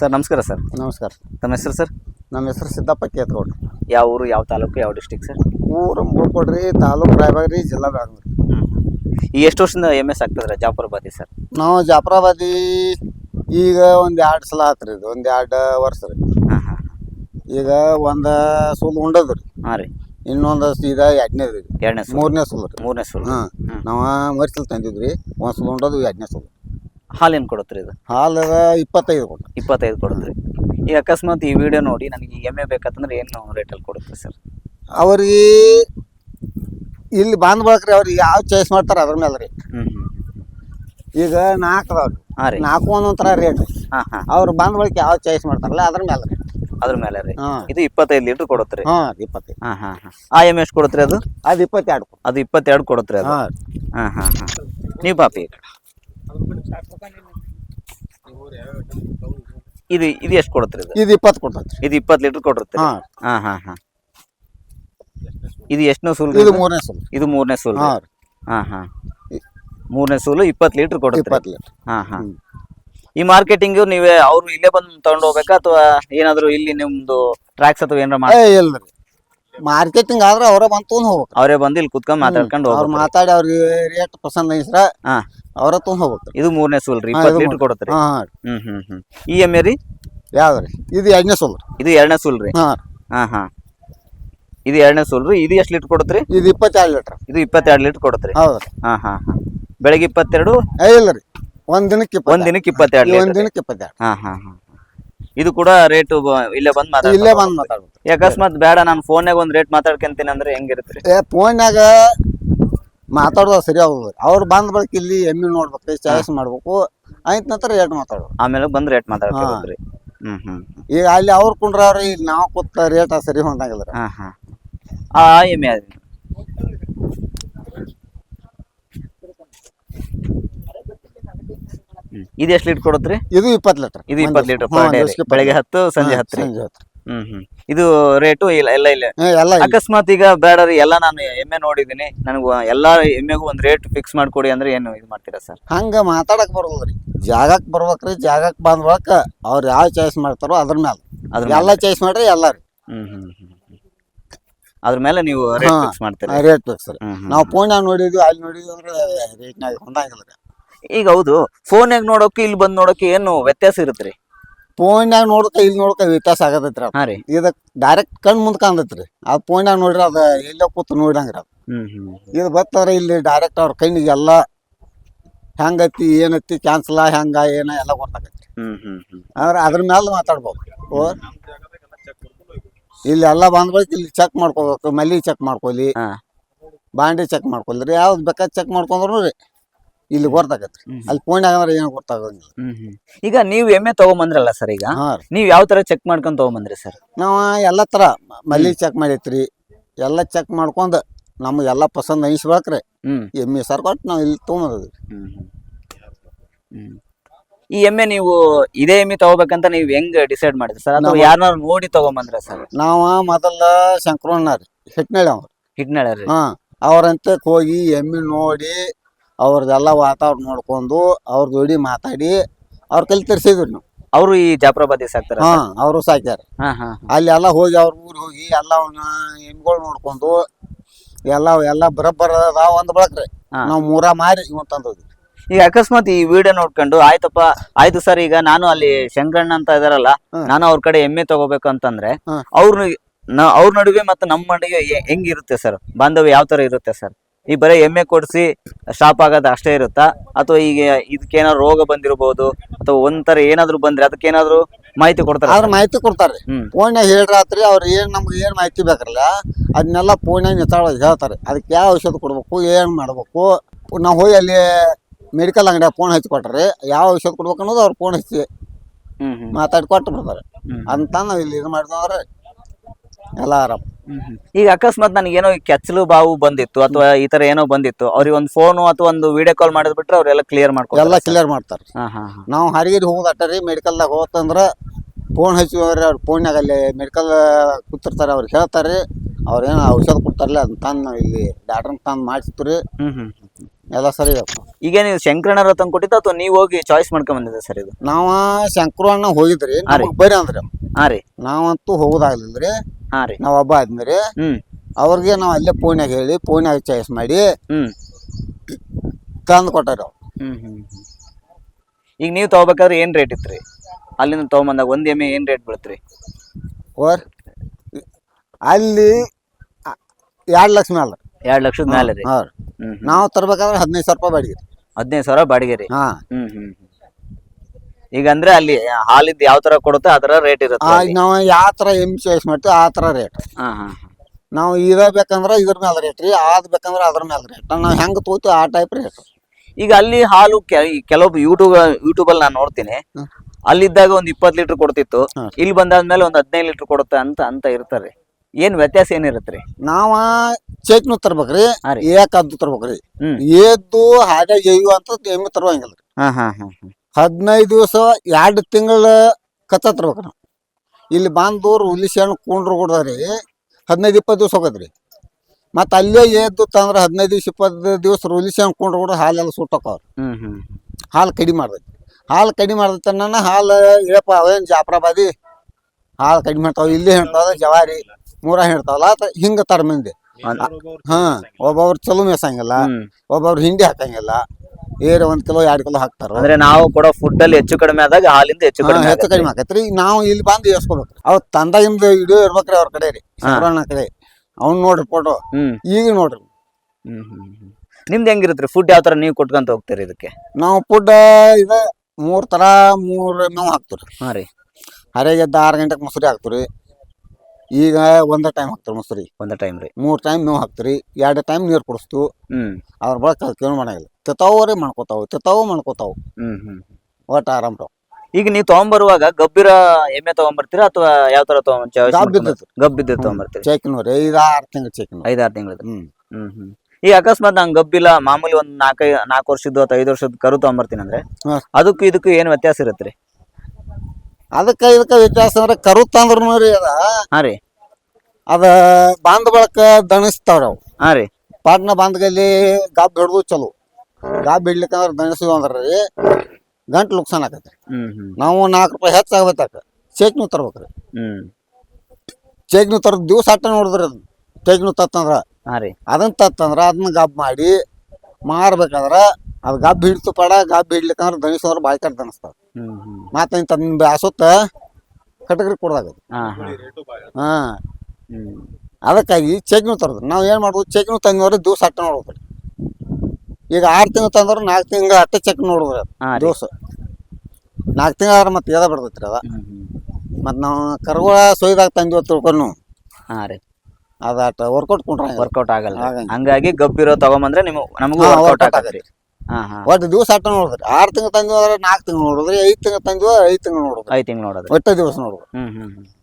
Sir ನಮಸ್ಕಾರ sir. ನಮಸ್ಕಾರ ತಮ್ಮ ಹೆಸರು ಸರ್? ನಮ್ಮ ಹೆಸರು ಸಿದ್ದಪ್ಪ ಕೇತ್ಗೌಡ್ರಿ ಯಾವ ಊರು ಯಾವ ತಾಲೂಕು ಯಾವ ಡಿಸ್ಟಿಕ್ ಸರ್? ಊರು ಮುಳ್ಕೊಡ್ರಿ ತಾಲೂಕು ರಾಯಬಾಗ್ರಿ ಜಿಲ್ಲಾ ಬೆಳಗಾವಿ ಈ ಎಷ್ಟು ವರ್ಷದಿಂದ ಎಂ ಎಸ್ ಆಗ್ತದ್ರ ಜಾಫರಾಬಾದಿ ಬಾದಿ ಸರ್? ನಾವು ಜಾಫರಾಬಾದಿ ಈಗ ಒಂದು ಎರಡು ಸಲ ಆತ್ರಿ ಇದು ಒಂದು ಎರಡು ವರ್ಷ ರೀ. ಹಾಂ ಹಾಂ. ಈಗ ಒಂದು ಸುಲ್ ಉಂಡದ್ರಿ. ಹಾಂ ರೀ. ಇನ್ನೊಂದು ಸೀದಾ ಎರಡನೇದು ರೀ. ಎರಡನೇ ಮೂರನೇ ಸುಲ್ ರೀ. ಮೂರನೇ ಸೂಲ್. ಹಾಂ. ನಾವು ಮರ್ಸಲ್ ತಂದಿದ್ವಿ. ಒಂದು ಸುಲ್ ಉಂಡದು ಎರಡನೇ ಸುಲ್. ಹಾಲು ಏನು ಕೊಡುತ್ತೆ ಇದು? ಹಾಲು ಇಪ್ಪತ್ತೈದು ಕೊಟ್ಟು ಇಪ್ಪತ್ತೈದು ಕೊಡುತ್ತೆ ರೀ. ಈಗ ಅಕಸ್ಮಾತ್ ಈ ವಿಡಿಯೋ ನೋಡಿ ನನಗೆ ಎಮ್ಮೆ ಬೇಕಂತಂದ್ರೆ ಏನು ರೇಟಲ್ಲಿ ಕೊಡುತ್ತೆ ಸರ್? ಅವ್ರಿಗೆ ಇಲ್ಲಿ ಬಂದ್ ಬಳಕ್ರಿ ಅವ್ರಿಗೆ ಯಾವ ಚಾಯ್ಸ್ ಮಾಡ್ತಾರೆ ಅದ್ರ ಮೇಲೆ ರೀ ಹ್ಞೂ ಹ್ಞೂ ಈಗ ನಾಲ್ಕು ಅದಾವ್ರಿ ಹಾಂ ರೀ. ನಾಲ್ಕು ಒಂದೊಂಥರ ರೇಟ್ ರೀ ಹಾಂ ಹಾಂ. ಅವ್ರು ಬಂದ್ ಬಳಿಕ ಯಾವ ಚಾಯ್ಸ್ ಮಾಡ್ತಾರಲ್ಲ ಅದ್ರ ಮೇಲೆ ರೀ ಅದ್ರ ಮೇಲೆ ರೀ ಹಾಂ. ಇದು ಇಪ್ಪತ್ತೈದು ಲೀಟ್ರ್ ಕೊಡುತ್ತೆ ರೀ. ಹಾಂ ಇಪ್ಪತ್ತೈದು. ಹಾಂ ಹಾಂ ಹಾಂ. ಆ ಎಂ ಎಷ್ಟು ಕೊಡುತ್ತೆ ರೀ ಅದು? ಅದು ಇಪ್ಪತ್ತೆರಡು ಅದು ಇಪ್ಪತ್ತೆರಡು ಕೊಡುತ್ತೆ ರೀ ಅದು? ಹಾಂ. ಹಾಂ ಹಾಂ ಹಾಂ. ನೀವು ಪಾಪಿ ಈ ಕಡೆ. ಇದು ಇದು ಎಷ್ಟು ಕೊಡುತ್ತೆ ಇದು? ಇಪ್ಪತ್ತು ಕೊಡ್ತೈತಿ. ಇದು ಇಪ್ಪತ್ತು ಲೀಟರ್ ಕೊಡಿರುತ್ತೆ ಹಾಂ. ಹಾಂ ಹಾಂ ಹಾಂ. ಇದು ಎಷ್ಟನೇ ಸೂಲು ಇದು ಮೂರನೇ ಸೂಲು. ಇದು ಮೂರನೇ ಸೂಲ್. ಹಾಂ ಹಾಂ ಮೂರನೇ ಸೂಲು ಇಪ್ಪತ್ತು ಲೀಟರ್ ಕೊಡುತ್ತೆ. ಇಪ್ಪತ್ತು ಲೀಟ್ರ್. ಹಾಂ ಹಾಂ. ಈ ಮಾರ್ಕೆಟಿಂಗ್ ನೀವೇ ಅವ್ರು ಇಲ್ಲೇ ಬಂದು ತಗೊಂಡು ಹೋಗ್ಬೇಕಾ ಅಥವಾ ಏನಾದರೂ ಇಲ್ಲಿ ನಿಮ್ದು ಟ್ರ್ಯಾಕ್ಸ್ ಅಥವಾ ಏನಾರ ಮಾಡಿ ಮಾರ್ಕೆಟಿಂಗ್ ಆದ್ರೆ ಅವರೇ ಬಂದ್ ತೊಗೊಂಡ್ ಹೋಗ್ಬೇಕು. ಅವರೇ ಬಂದು ಇಲ್ಲಿ ಕುತ್ಕೊಂಡ್ ಮಾತಾಡ್ಕೊಂಡು ಅವ್ರು ಹೋಗ್ಬೇಕು. ಮಾತಾಡಿ ಅವ್ರಿಗೆ ರೇಟ್ ಪಸಂದ್ ಐಸ್ರ ಹಾ. ಅವರ ತೊಗೊಂಡ್ ಹೋಗ್ಬೇಕು. ಇದು ಮೂರನೇ ಸೂಲ್ ರೀ ಹಾ, ಇಪ್ಪತ್ತು ಇದು ಲೀಟರ್ ಕೊಡತ್ರಿ ಹಾ ಹ್ಮ್ ಹ್ಮ್ ಹ್ಮ್. ಈ ಎಮ್ಮೆ ರೀ? ಯಾವ್ದು ರೀ ಇದು ಎರಡನೇ ಸೋಲ್. ಇದು ಎರಡನೇ ಸೂಲ್ ರೀ? ಹಾ. ಹಾ ಹಾಂ. ಇದು ಎರಡನೇ ಸೂಲ್ ರೀ ಇದು ಎಷ್ಟು ಲೀಟರ್ ಕೊಡತ್ರಿ ಇದು ಇಪ್ಪತ್ತೆರಡು ಲೀಟರ್. ಇದು ಇಪ್ಪತ್ತೆರಡು ಲೀಟರ್ ಕೊಡತ್ರಿ ಹೌದು. ಹಾ ಹಾ ಹಾಂ. ಬೆಳಗ್ಗೆ ಇಪ್ಪತ್ತೆರಡು? ಏ ಇಲ್ಲ ರೀ. ಒಂದ್ ದಿನಕ್ಕೆ ಒಂದ್ ದಿನಕ್ಕೆ ಇಪ್ಪತ್ತೆರಡು ಒಂದ್ ಲೀಟರ್. ದಿನಕ್ಕೆ ಇಪ್ಪತ್ತೆರಡು. ಹಾ ಹಾ ಹಾ ಇದು ಕೂಡ ರೇಟ್ ಇಲ್ಲೇ ಬಂದ್ ಮಾತಾಡ ಇಲ್ಲೇ ಬಂದ್ ಮಾತಾಡ್ಬೇಕು ಅಕಸ್ಮಾತ್ ಬೇಡ ನಾನು ಫೋನ್ಯಾಗ ಒಂದ್ ರೇಟ್ ಮಾತಾಡ್ಕೊಂತೀನಿ ಅಂದ್ರೆ ಹೆಂಗಿರುತ್ತೆ? ಏ ಫೋನ್ಯಾಗ ಮಾತಾಡೋದು ಸರಿ ಆಗೋದು. ಅವ್ರು ಬಂದ ಬಳಿಕ ಇಲ್ಲಿ ಎಮ್ಮಿ ನೋಡ್ಬೇಕು ಚಾಯ್ಸ್ ಮಾಡ್ಬೇಕು ಆಯ್ತು ನಂತರ ರೇಟ್ ಮಾತಾಡೋದು ಆಮೇಲೆ ಬಂದ್ ರೇಟ್ ಮಾತಾಡ್ರಿ ಹ್ಮ್ ಹ್ಮ್ ಈಗ ಅಲ್ಲಿ ಅವ್ರು ಕುಂಡ್ರವ್ರಿ ಇಲ್ಲಿ ನಾವು ಕೂತ ರೇಟ್ ಸರಿ ಹೊಂದಂಗಿಲ್ಲ ಹಾ ಹಾಂ. ಆ ಎಮ್ಮೆ ಅದು. ಇದು ಎಷ್ಟು ಲೀಟರ್ ಕೊಡುತ್ತೆ ಇದು ಇಪ್ಪತ್ತು ಲೀಟರ್ ಇದು ಇಪ್ಪತ್ತು ಲೀಟರ್ ಬೆಳಿಗ್ಗೆ ಹತ್ತು ಸಂಜೆ ಹತ್ತು ಸಂಜೆ ಹತ್ತು ಹ್ಮ್ ಹ್ಮ್. ಇದು ರೇಟು ಇಲ್ಲ ಎಲ್ಲ ಇಲ್ಲ. ಎಲ್ಲ. ಅಕಸ್ಮಾತ್ ಈಗ ಬೇಡ ರೀ ಎಲ್ಲ ನಾನು ಎಮ್ಮೆ ನೋಡಿದೀನಿ ನನಗ ಎಲ್ಲಾ ಎಮ್ಮೆಗೂ ಒಂದ್ ರೇಟ್ ಫಿಕ್ಸ್ ಮಾಡ್ಕೊಡಿ ಅಂದ್ರೆ ಏನು ಇದು ಮಾಡ್ತೀರಾ ಸರ್? ಹಂಗ ಮಾತಾಡಕ್ ಬರ್ಬೋದ್ರಿ ಜಾಗಕ್ ಬರ್ಬೇಕ್ರಿ ಜಾಗಕ್ ಬಂದ್ ಬಳಕ ಅವ್ರು ಯಾವ ಚಾಯ್ಸ್ ಮಾಡ್ತಾರೋ ಅದ್ರ ಮೇಲೆ ಅದ್ರ ಎಲ್ಲ ಚಾಯ್ಸ್ ಮಾಡ್ರಿ ಎಲ್ಲ ರೀ. ಹ್ಮ್ ಹ್ಮ್ ಹ್ಮ್ ಹ್ಮ್. ಅದ್ರ ಮೇಲೆ ನೀವು ರೇಟ್ ಹಾ. ಫಿಕ್ಸ್ ಮಾಡ್ತೀರಾ? ರೇಟ್ ಸರ್ ಹ್ಮ್ ಹ್ಮ್. ನಾವು ಫೋನ್ಯಾಗ ನೋಡಿದ್ವಿ ಅಲ್ಲಿ ನೋಡಿದ್ವಿ ಅಂದ್ರೆ ರೇಟ್ನಾಗ ಹೊಂದಾಗಿಲ್ಲ ರೀ. ಈಗ ಹೌದು ಫೋನ್ಯಾಗ ನೋಡೋಕೆ ಇಲ್ಲಿ ಬಂದು ನೋಡೋಕೆ ಏನು ವ್ಯತ್ಯಾಸ ಇರುತ್ತೆ ರೀ ಫೋನ್ಯಾಗ ನೋಡಕ ಇಲ್ಲಿ ನೋಡಕ ವ್ಯತ್ಯಾಸ ಆಗತೈತ್ರಿ ಹಾ ರೀ. ಇದಕ್ಕೆ ಡೈರೆಕ್ಟ್ ಕಣ್ ಮುಂದ್ ಕಾಣ್ತೈತ್ರಿ. ಆ ಫೋನ್ಯಾಗ ನೋಡ್ರಿ ಅದ ಎಲ್ಲೋ ಕೂತು ನೋಡಂಗ್ರಿ ಅದು. ಹ್ಮ್ ಹ್ಮ್. ಇದು ಬರ್ತವ್ರ ಇಲ್ಲಿ ಡೈರೆಕ್ಟ್ ಅವ್ರ ಕಣ್ಣಿಗೆ ಎಲ್ಲ ಹೆಂಗತಿ ಏನತಿ ಕ್ಯಾನ್ಸಲ ಹೆಂಗ ಏನ ಎಲ್ಲ ಗೊತ್ತಾಗೈತಿ ಹ್ಮ್ ಹ್ಮ್ ಹ್ಮ್. ಆದ್ರೆ ಅದ್ರ ಮೇಲೆ ಮಾತಾಡ್ಬೇಕು ಓ ಇಲ್ಲಿ ಎಲ್ಲ ಬಂದ್ ಬಳಿಕ ಇಲ್ಲಿ ಚೆಕ್ ಮಾಡ್ಕೋಬೇಕು ಮಲ್ಲಿ ಚೆಕ್ ಮಾಡ್ಕೊಲಿ ಹಾ. ಬಾಂಡಿ ಚೆಕ್ ಮಾಡ್ಕೊಲ್ರಿ ಯಾವ್ದು ಬೇಕಾದ್ ಚೆಕ್ ಮಾಡ್ಕೊಂಡ್ರು ರೀ. ಇಲ್ಲಿ ಗೊತ್ತಾಗತ್ರಿ ಅಲ್ಲಿ ಫೋನ್ಯಾಗ ಅಂದ್ರೆ ಏನು ಹ್ಮ್. ಈಗ ನೀವು ಎಮ್ಮೆ ತಗೊಂಬಂದ್ರಲ್ಲ ಸರ್ ಈಗ? ಹಾ ರೀ. ನೀವ್ ಯಾವ ತರ ಚೆಕ್ ಮಾಡ್ಕೊಂಡ್ ತಗೊಂಬಂದ್ರಿ ಸರ್? ನಾವು ಎಲ್ಲ ತರ ಮಲ್ಲಿ ಚೆಕ್ ಮಾಡೈತ್ರಿ. ಎಲ್ಲ ಚೆಕ್ ಮಾಡ್ಕೊಂಡು ನಮಗೆಲ್ಲ ಪಸಂದ್ ಅನಿಸ್ಬೇಕ್ರಿ. ಹ್ಮ್. ಎಮ್ಮೆ ಸರ್ ಕೊಟ್ಟು ನಾವು ಇಲ್ಲಿ ತೊಗೊಂಬದ್ರಿ ಹ್ಮ್ ಈ ಎಮ್ಮೆ ನೀವು ಇದೇ ಎಮ್ಮೆ ತಗೋಬೇಕಂತ ನೀವು ಹೆಂಗ್ ಡಿಸೈಡ್ ಮಾಡಿದ್ರಿ ಸರ್? ಅಥವಾ ನಮ್ಮ- ಯಾರನ್ನಾರು ನೋಡಿ ತಗೊಂಬಂದ್ರ ಸರ್? ನಾವು ಮೊದಲ ಶಂಕರಣ್ಣ ರೀ ಹಿಟ್ನಳ್ಳಿ ಅವ್ರು. ಹಿಟ್ನಳ್ಳಿ ಹಾಂ ಅವ್ರಂತಕ್ಕೆ ಹೋಗಿ ಎಮ್ಮೆ ನೋಡಿ ಅವ್ರದ್ದೆಲ್ಲ ವಾತಾವರಣ ನೋಡ್ಕೊಂಡು ಅವ್ರ ಜೋಡಿ ಮಾತಾಡಿ ಅವ್ರ ಕೈಲಿ ತರಿಸಿದ್ರು ನಾವು. ಅವರು ಈ ಜಾಫರಾಬಾದಿ ಸಾಕ್ತಾರ ಹಾ ಅವರು ಸಾಕ್ಯಾರ. ಹಾ ಹಾ ಅಲ್ಲಿ ಎಲ್ಲ ಹೋಗಿ ಅವ್ರ ಊರಿಗೆ ಹೋಗಿ ಎಲ್ಲ ಅವನ್ನ ಹೆಣ್ಗಳು ನೋಡ್ಕೊಂಡು ಎಲ್ಲ ಎಲ್ಲ ಬರಬ್ಬರ ಅದಾವ ಅಂದ್ ಬಳಕ್ರಿ. ಹಾ. ನಾವು ಮೂರ ಮಾರಿ ಇವನ್ ತಂದೋದ್ವಿ ಈಗ ಅಕಸ್ಮಾತ್ ಈ ವಿಡಿಯೋ ನೋಡ್ಕೊಂಡು ಆಯ್ತಪ್ಪ ಆಯ್ತು ಸರ್ ಈಗ ನಾನು ಅಲ್ಲಿ ಶಂಕರಣ್ಣ ಅಂತ ಇದಾರಲ್ಲ ಹ್ಮ್. ನಾನು ಅವ್ರ ಕಡೆ ಎಮ್ಮೆ ತಗೋಬೇಕು ಅಂತಂದ್ರೆ ಹ್ಮ್. ಅವ್ರ ಅವ್ರ ನಡುವೆ ಮತ್ತೆ ನಮ್ಮ ನಡುವೆ ಹೆಂಗಿರುತ್ತೆ ಸರ್? ಬಾಂಧವ್ಯ ಯಾವ ತರ ಇರುತ್ತೆ ಸರ್? ಈ ಬರೀ ಎಮ್ಮೆ ಕೊಡಿಸಿ ಸ್ಟಾಪ್ ಆಗೋದು ಅಷ್ಟೇ ಇರುತ್ತಾ? ಅಥವಾ ಈಗ ಇದಕ್ಕೇನಾದ್ರು ರೋಗ ಬಂದಿರಬಹುದು ಅಥವಾ ಒಂಥರ ಏನಾದ್ರು ಬಂದ್ರೆ ಅದಕ್ಕೇನಾದ್ರು ಮಾಹಿತಿ ಕೊಡ್ತಾರೆ ಅದ್ರ ಮಾಹಿತಿ ಕೊಡ್ತಾರೆ. ಫೋನ್ಯಾಗ ಹೇಳ್ರಾತ್ರಿ ಅವ್ರು ಏನು ನಮ್ಗೆ ಏನು ಮಾಹಿತಿ ಬೇಕಲ್ಲ ಅದನ್ನೆಲ್ಲ ಫೋನ್ಯಾಗ ನಿತಾಳ ಹೇಳ್ತಾರೆ. ಅದಕ್ಕೆ ಯಾವ ಔಷಧ ಕೊಡ್ಬೇಕು ಏನು ಮಾಡ್ಬೇಕು? ನಾವು ಹೋಗಿ ಅಲ್ಲಿ ಮೆಡಿಕಲ್ ಅಂಗಡಿಯಾಗ ಫೋನ್ ಹಚ್ಚಿ ಕೊಟ್ರಿ ಯಾವ ಔಷಧ ಕೊಡ್ಬೇಕು ಅನ್ನೋದು ಅವ್ರು ಫೋನ್ ಹಚ್ಚಿ ಮಾತಾಡಿ ಕೊಟ್ಟು ಬಿಡ್ತಾರೆ. ಅಂತ ನಾವು ಇಲ್ಲಿ ಇದು ಮಾಡಿದ್ರೆ ಎಲ್ಲ ಆರಾಮ್. ಈಗ ಅಕಸ್ಮಾತ್ ನನಗೇನೋ ಕೆಚ್ಚಲು ಬಾವು ಬಂದಿತ್ತು ಅಥವಾ ಈ ತರ ಏನೋ ಬಂದಿತ್ತು ಅವ್ರಿಗೆ ಒಂದು ಫೋನು ಅಥವಾ ಒಂದು ವಿಡಿಯೋ ಕಾಲ್ ಮಾಡಿದ್ ಬಿಟ್ರೆ ಅವ್ರೆಲ್ಲ ಕ್ಲಿಯರ್ ಮಾಡ್ಕೊ ಎಲ್ಲ ಕ್ಲಿಯರ್ ಮಾಡ್ತಾರೆ. ಹಾ ಹಾ ಹಾ. ನಾವು ಹರಿಗಿರಿ ಹೋಗೋದಟ್ಟ ರೀ ಮೆಡಿಕಲ್ದಾಗ ಹೋತಂದ್ರ ಫೋನ್ ಹಚ್ಚಿವ್ರಿ ಅವ್ರು ಫೋನ್ಯಾಗ ಅಲ್ಲಿ ಮೆಡಿಕಲ್ ಕೂತಿರ್ತಾರೆ ಅವ್ರಿಗೆ ಹೇಳ್ತಾರೆ ರೀ. ಅವ್ರೇನು ಔಷಧ ಕೊಡ್ತಾರಲ್ಲ ಅದನ್ನ ತಂದು ನಾವು ಇಲ್ಲಿ ಡಾಕ್ಟ್ರನ್ನ ತಂದು ಮಾಡಿಸ್ತೀರಿ ರೀ. ಹ್ಮ್ ಹ್ಮ್. ಎಲ್ಲ ಸರಿ ಇದಾವೆ. ಈಗ ನೀವು ಶಂಕರಣ್ಣರ ತಂದು ಕೊಟ್ಟಿದ್ದ ಅಥವಾ ನೀವು ಹೋಗಿ ಚಾಯ್ಸ್ ಮಾಡ್ಕೊಂಡ್ ಬಂದಿದ್ದ ಸರ್ ಇದು? ನಾವ ಶಂಕರಣ್ಣ ಅಣ್ಣ ಹೋಗಿದ್ರಿ ಬರೀ ಅಂದ್ರೆ. ಹಾ ರೀ. ನಾವಂತೂ ಹೋಗೋದಾಗ್ಲಿಲ್ಲ ರೀ ಹಾ ರೀ. ನಾವ್ ಹಬ್ಬ ಆದ್ಮೇಲೆ ಹ್ಮ್. ಅವ್ರಿಗೆ ನಾವು ಅಲ್ಲೇ ಫೋನ್ಯಾಗ ಹೇಳಿ ಫೋನ್ಯಾಗ ಚಾಯ್ಸ್ ಮಾಡಿ ಹ್ಮ್. ತಂದು ಕೊಟ್ಟಾರ ಅವ್ರು. ಹ್ಮ್ ಹ್ಮ್ ಹ್ಮ್. ಈಗ ನೀವು ತಗೋಬೇಕಾದ್ರೆ ಏನ್ ರೇಟ್ ಇತ್ರಿ? ಅಲ್ಲಿಂದ ತಗೊಂಬಂದಾಗ ಒಂದ್ ಎಮ್ಮೆ ಏನ್ ರೇಟ್ ಬೀಳತ್ರಿ? ಓರ್ ಅಲ್ಲಿ ಎರಡು ಲಕ್ಷ ಮೇಲೆ ಎರಡ್ ಲಕ್ಷದ ಮೇಲೆ ರೀ. ಹ್ಞೂ ರೀ. ಹ್ಮ್ ಹ್ಮ್. ನಾವು ತರ್ಬೇಕಾದ್ರೆ ಹದಿನೈದು ಸಾವಿರ ರೂಪಾಯಿ ಬಾಡಿಗೆ ಹದಿನೈದು ಸಾವಿರ ಬಾಡಿಗೆ ರೀ? ಹಾಂ. ಹ್ಮ್ ಹ್ಮ್ ಹ್ಮ್. ಈಗ ಅಂದ್ರೆ ಅಲ್ಲಿ ಹಾಲಿದ್ ಯಾವ ತರ ಕೊಡುತ್ತೆ ಅದರ ರೇಟ್ ಇರುತ್ತೆ ಅಲ್ಲಿ. ನಾವು ಯಾವ ತರ ಎಂ ಚಾಯ್ಸ್ ಮಾಡ್ತೀವಿ ಆ ತರ ರೇಟ್ ಹಾ. ನಾವು ಇದ ಬೇಕಂದ್ರೆ ಇದ್ರ ಮೇಲೆ ರೇಟ್ ರೀ ಅದ್ ಬೇಕಂದ್ರೆ ಅದ್ರ ಮೇಲೆ ರೇಟ್ ನಾವು ಹೆಂಗೆ ತಗೋತೀವಿ ಆ ಟೈಪ್ ರೇಟ್ ಈಗ ಅಲ್ಲಿ ಹಾಲು ಕೆ- ಈ ಕೆಲವೊಬ್ಬ ಯೂಟ್ಯೂಬ್ ಯೂಟ್ಯೂಬ್ ಅಲ್ಲಿ ನಾನು ನೋಡ್ತೀನಿ ಹ್ಮ್. ಅಲ್ಲಿದ್ದಾಗ ಒಂದ್ ಇಪ್ಪತ್ ಲೀಟರ್ ಕೊಡ್ತಿತ್ತು. ಇಲ್ಲಿ ಬಂದಾದ್ಮೇಲೆ ಒಂದ್ ಹದಿನೈದು ಲೀಟರ್ ಕೊಡುತ್ತೆ ಅಂತ ಅಂತ ಇರ್ತಾರೆ ಏನ್ ವ್ಯತ್ಯಾಸ ಏನಿರತ್ರಿ ನಾವ ಚೇಕ್ನು ತರ್ಬೇಕ್ರಿ ಹಾ ರೀ. ಏಕದ್ದು ತರ್ಬೇಕ್ರಿ ಹ್ಮ್. ಏದ್ದು ಹಾಗೆ ಏಯು ಅಂತ ಎಮ್ಮೆ ತರುವಂಗಿಲ್ಲ ಹಾ ಹಾ ಹಾ ಹಾ. ಹದಿನೈದು ದಿವಸ ಎರಡು ತಿಂಗಳ ಕತ್ತ ತರ್ಬೇಕು ನಾವು. ಇಲ್ಲಿ ಬಂದು ಹುಲಿಸಿ ಹಣ್ಣು ಕೊಂಡ್ರು ಕೊಡ್ದಾರಿ ಹದಿನೈದು ಇಪ್ಪತ್ತು ದಿವಸ ಹೋಗೋದ್ರಿ. ಮತ್ತು ಅಲ್ಲೇ ಎದ್ದು ತಂದ್ರೆ ಹದಿನೈದು ದಿವಸ ಇಪ್ಪತ್ತು ದಿವಸ ಹುಲಿಸಿ ಹಣ್ಣು ಕೊಂಡ್ರು ಕೂಡ ಹಾಲೆಲ್ಲ ಸುಟ್ಟಕ್ಕವ್ರು ಹಾಲು ಕಡಿಮೆ ಮಾಡ್ದೈತಿ ಹಾಲು ಕಡಿಮೆ ಮಾಡ್ದೈತೆ ನನ್ನ ಹಾಲು ಇಳಪ್ಪ ಅವೇನು ಜಾಫ್ರಾಬಾದಿ? ಹಾಲು ಕಡಿಮೆ ಮಾಡ್ತಾವೆ ಇಲ್ಲಿ ಹೇಳ್ತಾವ ಜವಾರಿ ಮೂರ ಹೇಳ್ತಾವಲ್ಲ ಹಿಂಗೆ ತರ ಹಾಂ ಒಬ್ಬೊಬ್ರು ಚಲೋ ಮೇಸಂಗಿಲ್ಲ. ಒಬ್ಬೊಬ್ರು ಹಿಂಡಿ ಹಾಕಂಗಿಲ್ಲ ಏರ್ ಒಂದ್ ಕಿಲೋ ಎರಡು ಕಿಲೋ ಹಾಕ್ತಾರ? ಅಂದ್ರೆ ನಾವು ಕೊಡೋ ಫುಡ್ ಅಲ್ಲಿ ಹೆಚ್ಚು ಕಡಿಮೆ ಆದಾಗ ಹಾಲಿಂದ ಹೆಚ್ಚು ಕಡಿಮೆ ಹೆಚ್ಚು ಕಡಿಮೆ ಆಕೈತ್ರಿ. ನಾವು ಇಲ್ಲಿ ಬಂದು ಏರ್ಸ್ಕೋಬೇಕ್ರಿ. ಅವ್ ತಂದಾಗಿಂದ ಇಡೋ ಇರ್ಬೇಕ್ರಿ ಅವ್ರ ಕಡೆ ರೀ ಅವ್ನ ಕಡೆ. ಅವ್ನ್ ನೋಡ್ರಿ ಫೋಟೋ ಹ್ಮ್. ಈಗ ನೋಡ್ರಿ. ಹ್ಮ್ ಹ್ಮ್ ಹ್ಮ್. ನಿಮ್ದು ಹೆಂಗಿರುತ್ತೆ ಫುಡ್ ಯಾವ ತರ ನೀವು ಕೊಟ್ಕೊಂತ ಹೋಗ್ತೀರಿ ಇದಕ್ಕೆ? ನಾವು ಫುಡ್ ಇದ ಮೂರ್ ತರ ಮೂರ್ ಮೇವ್ ಹಾಕ್ತಿವ್ರಿ. ಹಾ ರೀ. ಹರಿಗೆದ್ದ ಆರ್ ಗಂಟೆಗೆ ಮೊಸರಿ ಹಾಕ್ತಿವ್ರಿ. ಈಗ ಒಂದ ಟೈಮ್ ಹಾಕ್ತಾರ ಮೊಸರಿ ಒಂದ ಟೈಮ್ ರೀ. ಮೂರ್ ಟೈಮ್ ನೀವು ಹಾಕ್ತಿರಿ ಎರಡು ಟೈಮ್ ನೀರ್ ಕುಡಿಸ್ತು. ಹ್ಮ್. ಅದ್ರ ಬಳಕ ಕೇಳ ಮಾಡಂಗಿಲ್ಲ. ತಿತ್ತಾವ್ರಿ ಮಾಡ್ಕೋತಾವ. ತಿತ್ತಾವು ಮಾಡ್ಕೋತಾವ. ಹ್ಮ್ ಹ್ಮ್ ಒಟ್ಟ ಆರಾಮ್ ತಾವು ಈಗ ನೀವು ತಗೊಂಬರುವಾಗ ಗಬ್ಬಿರ ಎಮ್ಮೆ ತಗೊಂಬರ್ತೀರಾ ಅಥವಾ ಯಾವ ತರ ಗಾಬ್ ಮಾಡ್ಕೊಂಡು- ಬಿದ್ದೈತಿ ಗಬ್ಬಿದ್ದು ತಗೊಂಬರ್ತೀರಿ? ಚೇಕಿನವ್ರಿ ಐದ್ ಆರು ತಿಂಗಳು ಚೇಕಿನವ್ರಿ ಐದಾರು ತಿಂಗಳದ್ದು ಹ್ಮ್. ಹ್ಮ್ ಹ್ಮ್. ಈ ಅಕಸ್ಮಾತ್ ನಂಗೆ ಗಬ್ಬಿಲ್ಲ ಮಾಮೂಲಿ ಒಂದ್ ನಾಲ್ಕೈ ನಾಲ್ಕು ವರ್ಷದ್ದು ಅಥವಾ ಐದು ವರ್ಷದ ಕರು ತಗೊಂಬರ್ತೀನಿ ಅಂದ್ರೆ ಹಾ. ಅದಕ್ಕೂ ಇದಕ್ಕೂ ಏನ್ ವ್ಯತ್ಯಾಸ ಇರುತ್ತೆ ರೀ ಅದಕ್ಕೆ ಇದಕ್ಕೆ ವ್ಯತ್ಯಾಸ ಅಂದ್ರೆ ಕರು ತಂದ್ರು ರೀ ಅದ. ಹಾ ರೀ. ಅದ ಬಾಂಧ ಬಳಕ ದಣಿಸ್ತಾವ್ರಿ ಅವು ಹಾ ರೀ. ಪಾಟ್ನ ಬಾಂಧಗಲ್ಲಿ ಗಾಬ್ ಹಿಡ್ದು ಚಲೋ. ಗಾಬ್ ಬಿಡ್ಲಿಕ್ಕಂದ್ರೆ ದಣಿಸಿದ್ವು ಅಂದ್ರೆ ರೀ. ಗಂಟು ನುಕ್ಸಾನ್ ಆಕೈತಿ ಹ್ಮ್ ಹ್ಮ್. ನಾವು ನಾಲ್ಕು ರೂಪಾಯಿ ಹೆಚ್ಚಾಗಬೇಕಾಕ ಚೇಕ್ನು ತರ್ಬೇಕ್ರಿ. ಹ್ಮ್. ಚೇಕ್ನು ತರದ್ ದಿವಸ ಅಟ್ಟ ನೋಡಿದ್ರಿ ಅದನ್ನ ಚೇಕ್ನು ತತ್ತಂದ್ರ ಹಾ ರೀ. ಅದನ್ನ ತತ್ತಂದ್ರ ಅದನ್ನ ಗಾಬ್ ಮಾಡಿ ಮಾರ್ಬೇಕಂದ್ರೆ ಅದು ಗಾಬ್ ಹಿಡ್ತು ಪಡ ಗಾಬ್ ಹಿಡ್ಲಿಕ್ಕಂದ್ರೆ ದಣಿಸೋದ್ರ ಬಾಯಿ ದಣಿಸ್ತಾರೆ. ದಣಿಸ್ತಾವ ಮತ್ತೆ ಇಂಥ ಬ್ಯಾಸುತ್ತ ಕಟಗರಿ ಕೊಡ್ದಾಗೈತಿ ಹಾ ಅದಕ್ಕಾಗಿ ಚೆಕ್ನು ತರೋದು. ನಾವು ಏನು ಮಾಡ್ಬೋದು ಚೆಕ್ನು ತಂದವ್ರೆ ದಿವಸ ಅಟ್ಟ ನೋಡ್ಬೇಕು. ಈಗ ಆರು ತಿಂಗಳು ತಂದ್ರೆ ನಾಲ್ಕು ತಿಂಗಳು ಅಟ್ಟ ಚೆಕ್ ನೋಡುದ್ರ ದಿವಸ. ನಾಲ್ಕು ತಿಂಗಳಾದ್ರೆ ಮತ್ತೆ ಎದ ಬಿಡ್ತೈತ್ರಿ ಅದ. ಮತ್ತು ನಾವು ಕರುಗಳ ಸೊಯ್ದಾಗ ತಂದಿವ ತಿಳ್ಕೊಂಡು ಹಾಂ ರೀ. ಅದು ಅಟ್ಟ ವರ್ಕೌಟ್ ಕೊಂಡ್ರೆ ವರ್ಕೌಟ್ ಆಗಲ್ಲ. ಹಂಗಾಗಿ ಗಬ್ಬಿರೋ ತಗೊಂಬಂದ್ರೆ ನಿಮಗೆ ನಮಗೂ ವರ್ಕೌಟ್ ಆಗತ್ತೆ ಒಟ್ಟು ದಿವಸ ಅಟ್ಟ ನೋಡಿದ್ರಿ ಆರು ತಿಂಗಳು ತಂದು ಅಂದ್ರೆ ನಾಲ್ಕು ತಿಂಗಳು ನೋಡಿದ್ರಿ ಐದು ತಿಂಗಳು ತಂದು ಐದು ತಿಂಗಳು ನೋಡಿದ್ರಿ ಐದು ತಿಂಗಳು ನೋಡೋದು. ಒಟ್ಟ ದಿವಸ ನೋಡಿದ್ರಿ ಹ್ಮ್ ಹ್ಮ್ ಹ್ಮ್.